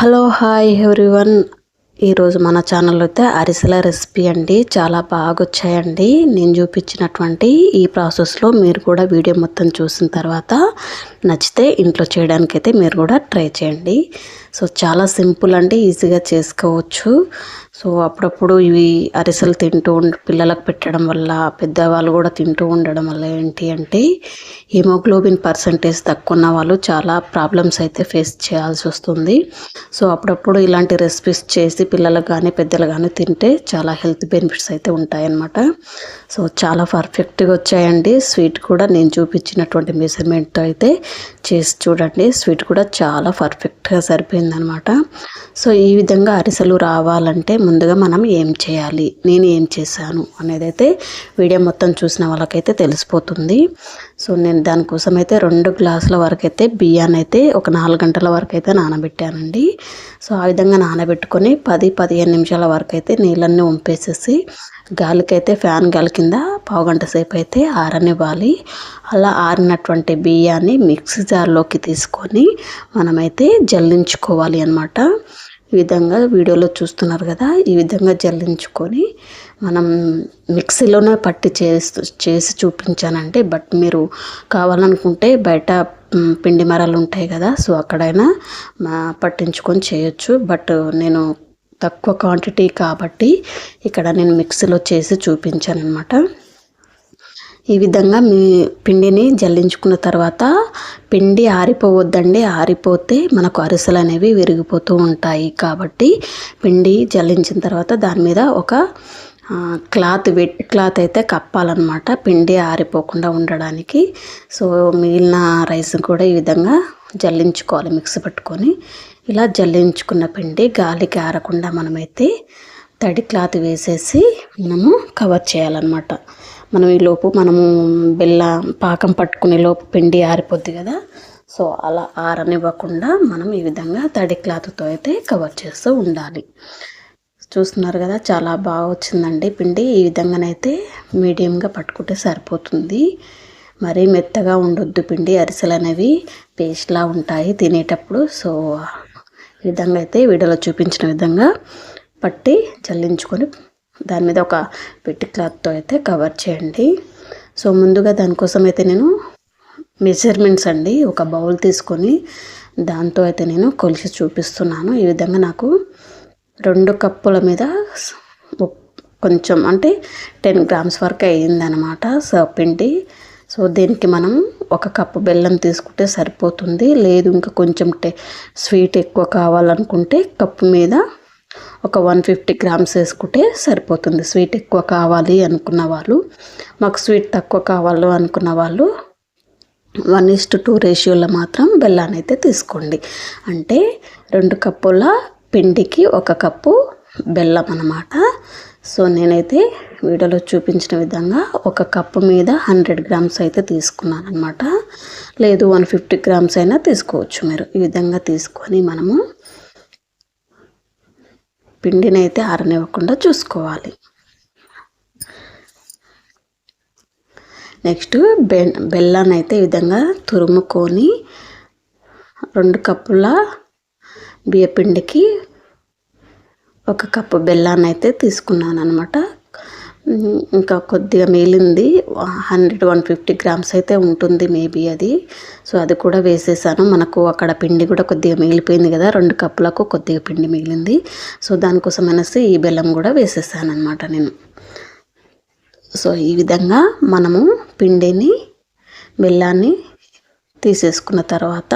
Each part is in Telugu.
Hello hi everyone. ఈరోజు మన ఛానల్లో అయితే అరిసెల రెసిపీ అండి. చాలా బాగా వచ్చాయండి నేను చూపించినటువంటి ఈ ప్రాసెస్లో మీరు కూడా వీడియో మొత్తం చూసిన తర్వాత నచ్చితే ఇంట్లో చేయడానికైతే మీరు కూడా ట్రై చేయండి. సో చాలా సింపుల్ అండి ఈజీగా చేసుకోవచ్చు. సో అప్పుడప్పుడు ఇవి అరిసెలు తింటూ ఉండ పిల్లలకు పెట్టడం వల్ల పెద్దవాళ్ళు కూడా తింటూ ఉండడం వల్ల ఏంటి అంటే హిమోగ్లోబిన్ పర్సంటేజ్ తక్కువ ఉన్న వాళ్ళు చాలా ప్రాబ్లమ్స్ అయితే ఫేస్ చేయాల్సి వస్తుంది. సో అప్పుడప్పుడు ఇలాంటి రెసిపీస్ చేసి పిల్లలకు కానీ పెద్దలు కానీ తింటే చాలా హెల్త్ బెనిఫిట్స్ అయితే ఉంటాయన్నమాట. సో చాలా పర్ఫెక్ట్గా వచ్చాయండి. స్వీట్ కూడా నేను చూపించినటువంటి మెజర్మెంట్తో అయితే చేసి చూడండి. స్వీట్ కూడా చాలా పర్ఫెక్ట్గా సరిపోయింది. వచ్చిందనమాట సో ఈ విధంగా అరిసెలు రావాలంటే ముందుగా మనం ఏం చేయాలి? నేను ఏం చేశాను? అనేది అయితే వీడియో మొత్తం చూసిన వాళ్ళకైతే తెలిసిపోతుంది. సో నేను దానికోసం అయితే రెండు గ్లాసుల వరకు అయితే బియ్యాన్ని అయితే ఒక నాలుగు గంటల వరకు అయితే నానబెట్టానండి. సో ఆ విధంగా నానబెట్టుకొని పది పదిహేను నిమిషాల వరకు అయితే నీళ్ళన్నీ వంపేసేసి గాలికైతే ఫ్యాన్ గాలి కింద పావుగంట సేపు అయితే ఆరనివ్వాలి. అలా ఆరినటువంటి బియ్యాన్ని మిక్సీ జార్లోకి తీసుకొని మనమైతే జల్లించుకోవాలి అనమాట ఈ విధంగా వీడియోలో చూస్తున్నారు కదా ఈ విధంగా జల్లించుకొని మనం మిక్సీలోనే పట్టి చేస్తూ చేసి చూపించానంటే బట్ మీరు కావాలనుకుంటే బయట పిండి మరాలు ఉంటాయి కదా సో అక్కడైనా పట్టించుకొని చేయొచ్చు. బట్ నేను తక్కువ క్వాంటిటీ కాబట్టి ఇక్కడ నేను మిక్సీలో చేసి చూపించాను అనమాట ఈ విధంగా మీ పిండిని జల్లించుకున్న తర్వాత పిండి ఆరిపోవద్దండి. ఆరిపోతే మనకు అరిసెలు అనేవి విరిగిపోతూ ఉంటాయి. కాబట్టి పిండి జల్లించిన తర్వాత దాని మీద ఒక క్లాత్ వెట్ క్లాత్ అయితే కప్పాలన్నమాట. పిండి ఆరిపోకుండా ఉండడానికి. సో మిగిలిన రైస్ కూడా ఈ విధంగా జల్లించుకోవాలి. మిక్సీ పట్టుకొని ఇలా జల్లించుకున్న పిండి గాలికి ఆరకుండా మనమైతే తడి క్లాత్ వేసేసి మనము కవర్ చేయాలన్నమాట. మనం ఈ లోపు మనము బెల్ల పాకం పట్టుకునే లోపు పిండి ఆరిపోద్ది కదా. సో అలా ఆరనివ్వకుండా మనం ఈ విధంగా తడి క్లాత్తో అయితే కవర్ చేస్తూ ఉండాలి. చూస్తున్నారు కదా చాలా బాగా వచ్చిందండి పిండి. ఈ విధంగానైతే మీడియంగా పట్టుకుంటే సరిపోతుంది. మరీ మెత్తగా ఉండొద్దు పిండి అరిసెలు అనేవి పేస్ట్లా ఉంటాయి తినేటప్పుడు. సో ఈ విధంగా అయితే వీడియోలో చూపించిన విధంగా పట్టి చల్లించుకొని దాని మీద ఒక పెట్టి క్లాత్తో అయితే కవర్ చేయండి. సో ముందుగా దానికోసం అయితే నేను మెజర్మెంట్స్ అండి ఒక బౌల్ తీసుకొని దాంతో అయితే నేను కొలిసి చూపిస్తున్నాను. ఈ విధంగా నాకు రెండు కప్పుల మీద కొంచెం అంటే టెన్ గ్రామ్స్ వరకు అయ్యిందనమాట పిండి సో దీనికి మనం ఒక కప్పు బెల్లం తీసుకుంటే సరిపోతుంది. లేదు ఇంకా కొంచెం స్వీట్ ఎక్కువ కావాలనుకుంటే కప్పు మీద ఒక వన్ ఫిఫ్టీ గ్రామ్స్ వేసుకుంటే సరిపోతుంది. స్వీట్ ఎక్కువ కావాలి అనుకున్న వాళ్ళు మాకు స్వీట్ తక్కువ కావాలి అనుకున్న వాళ్ళు వన్ ఇస్ టు టూ రేషియోలో మాత్రం బెల్లాన్ని అయితే తీసుకోండి. అంటే రెండు కప్పుల పిండికి ఒక కప్పు బెల్లం అన్నమాట. సో నేనైతే వీడియోలో చూపించిన విధంగా ఒక కప్పు మీద హండ్రెడ్ గ్రామ్స్ అయితే తీసుకున్నాను అనమాట లేదు వన్ ఫిఫ్టీ గ్రామ్స్ అయినా తీసుకోవచ్చు మీరు. ఈ విధంగా తీసుకొని మనము పిండిని అయితే ఆరనివ్వకుండా చూసుకోవాలి. నెక్స్ట్ బె బెల్లాన్ని అయితే ఈ విధంగా తురుముకొని రెండు కప్పుల బియ్యపిండికి ఒక కప్పు బెల్లాన్ని అయితే తీసుకున్నాను అనమాట ఇంకా కొద్దిగా మిగిలింది. హండ్రెడ్ వన్ ఫిఫ్టీ గ్రామ్స్ అయితే ఉంటుంది మేబీ అది. సో అది కూడా వేసేసాను. మనకు అక్కడ పిండి కూడా కొద్దిగా మిగిలిపోయింది కదా రెండు కప్పులకు కొద్దిగా పిండి మిగిలింది. సో దానికోసం అనేసి ఈ బెల్లం కూడా వేసేసాను అనమాట నేను. సో ఈ విధంగా మనము పిండిని బెల్లాన్ని తీసేసుకున్న తర్వాత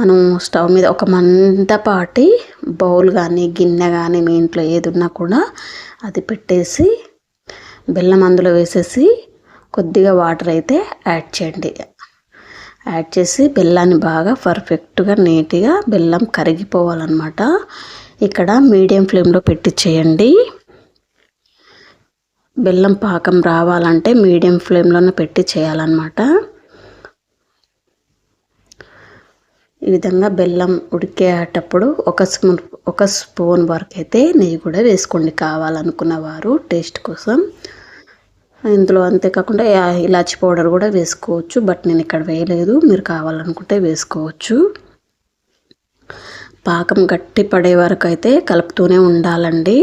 మనం స్టవ్ మీద ఒక మందపాటి బౌల్ కానీ గిన్నె కానీ మీ ఇంట్లో ఏది ఉన్నా కూడా అది పెట్టేసి బెల్లం అందులో వేసేసి కొద్దిగా వాటర్ అయితే యాడ్ చేయండి. యాడ్ చేసి బెల్లాన్ని బాగా పర్ఫెక్ట్గా నీట్గా బెల్లం కరిగిపోవాలన్నమాట. ఇక్కడ మీడియం ఫ్లేమ్లో పెట్టి చేయండి. బెల్లం పాకం రావాలంటే మీడియం ఫ్లేమ్లోనే పెట్టి చేయాలన్నమాట. ఈ విధంగా బెల్లం ఉడికేటప్పుడు ఒక స్పూన్ ఒక స్పూన్ వరకు అయితే నెయ్యి కూడా వేసుకోండి. కావాలనుకున్న వారు టేస్ట్ కోసం. ఇందులో అంతేకాకుండా ఇలాచి పౌడర్ కూడా వేసుకోవచ్చు బట్ నేను ఇక్కడ వేయలేదు. మీరు కావాలనుకుంటే వేసుకోవచ్చు. పాకం గట్టి పడే వరకు అయితే కలుపుతూనే ఉండాలండి.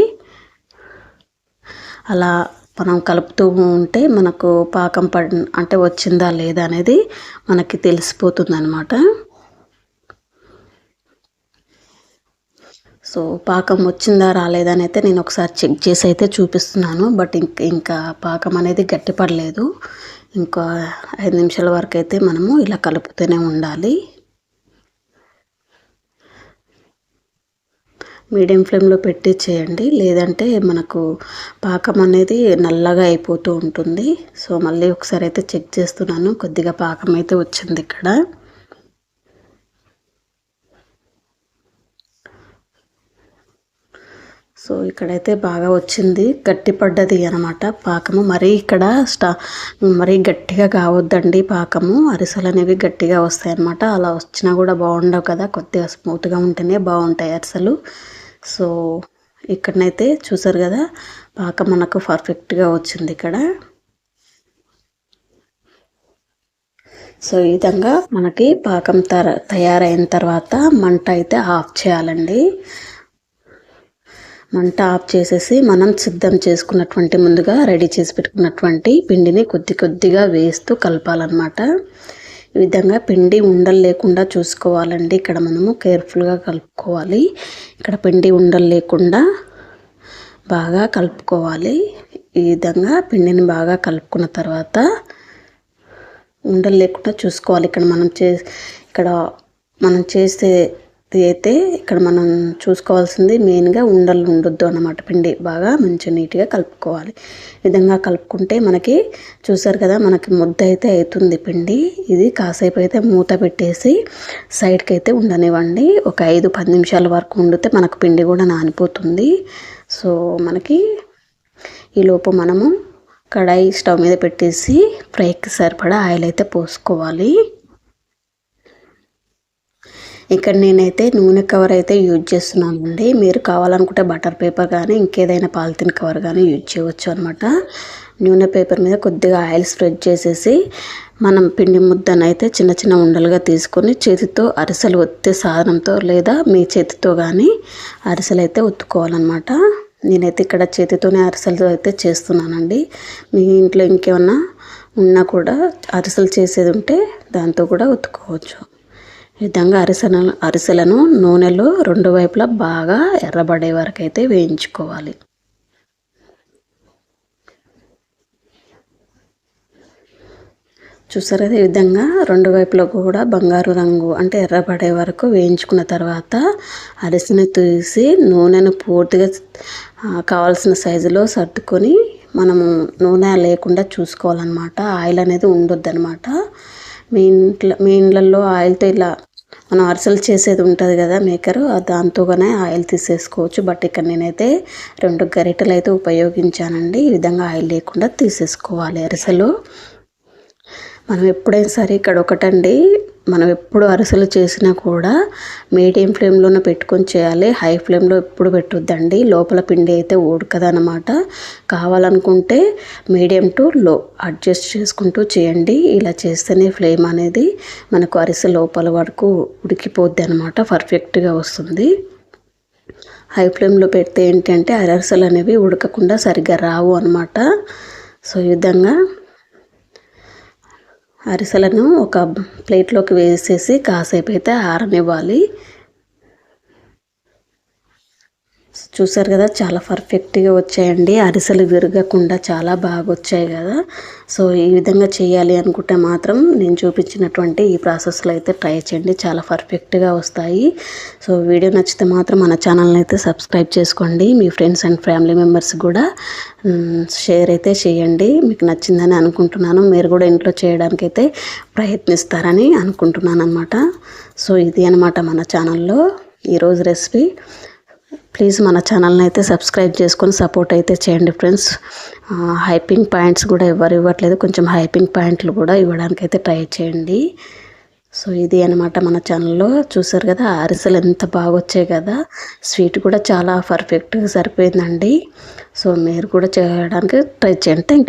అలా మనం కలుపుతూ ఉంటే మనకు పాకం పడి అంటే వచ్చిందా లేదా అనేది మనకి తెలిసిపోతుంది అనమాట సో పాకం వచ్చిందా రాలేదా అని అయితే నేను ఒకసారి చెక్ చేసి అయితే చూపిస్తున్నాను. బట్ ఇంక ఇంకా పాకం అనేది గట్టిపడలేదు. ఇంకా ఐదు నిమిషాల వరకు అయితే మనము ఇలా కలుపుతూనే ఉండాలి. మీడియం ఫ్లేమ్లో పెట్టి చేయండి. లేదంటే మనకు పాకం అనేది నల్లగా అయిపోతూ ఉంటుంది. సో మళ్ళీ ఒకసారి అయితే చెక్ చేస్తున్నాను. కొద్దిగా పాకం అయితే వచ్చింది ఇక్కడ. సో ఇక్కడైతే బాగా వచ్చింది. గట్టి పడ్డది అనమాట పాకము. మరీ ఇక్కడ స్టా మరీ గట్టిగా కావద్దండి పాకము. అరిసెలు అనేవి గట్టిగా వస్తాయి అనమాట అలా వచ్చినా కూడా బాగుండవు కదా. కొద్దిగా స్మూత్గా ఉంటేనే బాగుంటాయి అరిసెలు. సో ఇక్కడనైతే చూసారు కదా పాకం మనకు పర్ఫెక్ట్గా వచ్చింది ఇక్కడ. సో ఈ విధంగా మనకి పాకం తర తయారైన తర్వాత మంట అయితే ఆఫ్ చేయాలండి. మంట ఆఫ్ చేసేసి మనం సిద్ధం చేసుకున్నటువంటి ముందుగా రెడీ చేసి పెట్టుకున్నటువంటి పిండిని కొద్ది కొద్దిగా వేస్తూ కలపాలన్నమాట. ఈ విధంగా పిండి ఉండలు లేకుండా చూసుకోవాలండి. ఇక్కడ మనము కేర్ఫుల్గా కలుపుకోవాలి. ఇక్కడ పిండి ఉండలు లేకుండా బాగా కలుపుకోవాలి. ఈ విధంగా పిండిని బాగా కలుపుకున్న తర్వాత ఉండలు లేకుండా చూసుకోవాలి. ఇక్కడ మనం చే ఇక్కడ మనం చేసే అయితే ఇక్కడ మనం చూసుకోవాల్సింది మెయిన్గా ఉండలు ఉండొద్దు అన్నమాట. పిండి బాగా మంచిగా నీట్గా కలుపుకోవాలి. విధంగా కలుపుకుంటే మనకి చూసారు కదా మనకి ముద్ద అయితే అవుతుంది పిండి. ఇది కాసేపు అయితే మూత పెట్టేసి సైడ్కి అయితే ఉండనివ్వండి. ఒక ఐదు పది నిమిషాల వరకు ఉండితే మనకు పిండి కూడా నానిపోతుంది. సో మనకి ఈలోపు మనము కడాయి స్టవ్ మీద పెట్టేసి ఫ్రైకి సరిపడా ఆయిల్ అయితే పోసుకోవాలి. ఇక్కడ నేనైతే నూనె కవర్ అయితే యూజ్ చేస్తున్నానండి. మీరు కావాలనుకుంటే బటర్ పేపర్ కానీ ఇంకేదైనా పాలిథిన్ కవర్ కానీ యూజ్ చేయవచ్చు అనమాట నూనె పేపర్ మీద కొద్దిగా ఆయిల్ స్ప్రెడ్ చేసేసి మనం పిండి ముద్దనైతే చిన్న చిన్న ఉండలుగా తీసుకొని చేతితో అరిసెలు ఒత్తే సాధనంతో లేదా మీ చేతితో కానీ అరిసెలు అయితే ఒత్తుకోవాలన్నమాట. నేనైతే ఇక్కడ చేతితోనే అరిసెలు అయితే చేస్తున్నానండి. మీ ఇంట్లో ఇంకేమన్నా ఉన్నా కూడా అరిసెలు చేసేది ఉంటే దాంతో కూడా ఒత్తుకోవచ్చు. ఈ విధంగా అరిసెల అరిసెలను నూనెలో రెండు వైపులా బాగా ఎర్రబడే వరకు అయితే వేయించుకోవాలి. చూసారు అదే విధంగా రెండు వైపులో కూడా బంగారు రంగు అంటే ఎర్రబడే వరకు వేయించుకున్న తర్వాత అరిసిని తీసి నూనెను పూర్తిగా కావాల్సిన సైజులో సర్దుకొని మనము నూనె లేకుండా చూసుకోవాలన్నమాట. ఆయిల్ అనేది ఉండొద్దు అనమాట మీ ఇంట్లో మీ ఇళ్ళల్లో ఆయిల్తో ఇలా మనం అరిసెలు చేసేది ఉంటుంది కదా మేకరు దాంతోగానే ఆయిల్ తీసేసుకోవచ్చు. బట్ ఇక్కడ నేనైతే రెండు గరిటెలు అయితే ఉపయోగించానండి. ఈ విధంగా ఆయిల్ లేకుండా తీసేసుకోవాలి అరిసెలు. మనం ఎప్పుడైనా సరే ఇక్కడ ఒకటండి. మనం ఎప్పుడు అరిసెలు చేసినా కూడా మీడియం ఫ్లేమ్లోనే పెట్టుకొని చేయాలి. హై ఫ్లేమ్లో ఎప్పుడు పెట్టొద్దండి. లోపల పిండి అయితే ఉడకదనమాట కావాలనుకుంటే మీడియం టు లో అడ్జస్ట్ చేసుకుంటూ చేయండి. ఇలా చేస్తేనే ఫ్లేమ్ అనేది మనకు అరిసె లోపల వరకు ఉడికిపోద్ది అనమాట పర్ఫెక్ట్గా వస్తుంది. హై ఫ్లేమ్లో పెడితే ఏంటంటే అరిసెలు అనేవి ఉడకకుండా సరిగ్గా రావు అనమాట సో ఈ విధంగా అరిసెలను ఒక ప్లేట్లోకి వేసేసి కాసేపు అయితే ఆరనివ్వాలి. చూసారు కదా చాలా పర్ఫెక్ట్గా వచ్చాయండి. అరిసెలు విరగకుండా చాలా బాగా వచ్చాయి కదా. సో ఈ విధంగా చేయాలి అనుకుంటే మాత్రం నేను చూపించినటువంటి ఈ ప్రాసెస్లో అయితే ట్రై చేయండి. చాలా పర్ఫెక్ట్గా వస్తాయి. సో వీడియో నచ్చితే మాత్రం మన ఛానల్ని అయితే సబ్స్క్రైబ్ చేసుకోండి. మీ ఫ్రెండ్స్ అండ్ ఫ్యామిలీ మెంబర్స్ కూడా షేర్ అయితే చేయండి. మీకు నచ్చిందని అనుకుంటున్నాను. మీరు కూడా ఇంట్లో చేయడానికి అయితే ప్రయత్నిస్తారని అనుకుంటున్నాను అనమాట సో ఇది అనమాట మన ఛానల్లో ఈరోజు రెసిపీ. ప్లీజ్ మన ఛానల్ని అయితే సబ్స్క్రైబ్ చేసుకొని సపోర్ట్ అయితే చేయండి ఫ్రెండ్స్ హైపింగ్ పాయింట్స్ కూడా ఎవరు ఇవ్వట్లేదు. కొంచెం హైపింగ్ పాయింట్లు కూడా ఇవ్వడానికి అయితే ట్రై చేయండి. సో ఇది అనమాట మన ఛానల్లో చూసారు కదా అరిసెలు ఎంత బాగా వచ్చాయి కదా. స్వీట్ కూడా చాలా పర్ఫెక్ట్గా సరిపోయిందండి. సో మీరు కూడా చేయడానికి ట్రై చేయండి. థ్యాంక్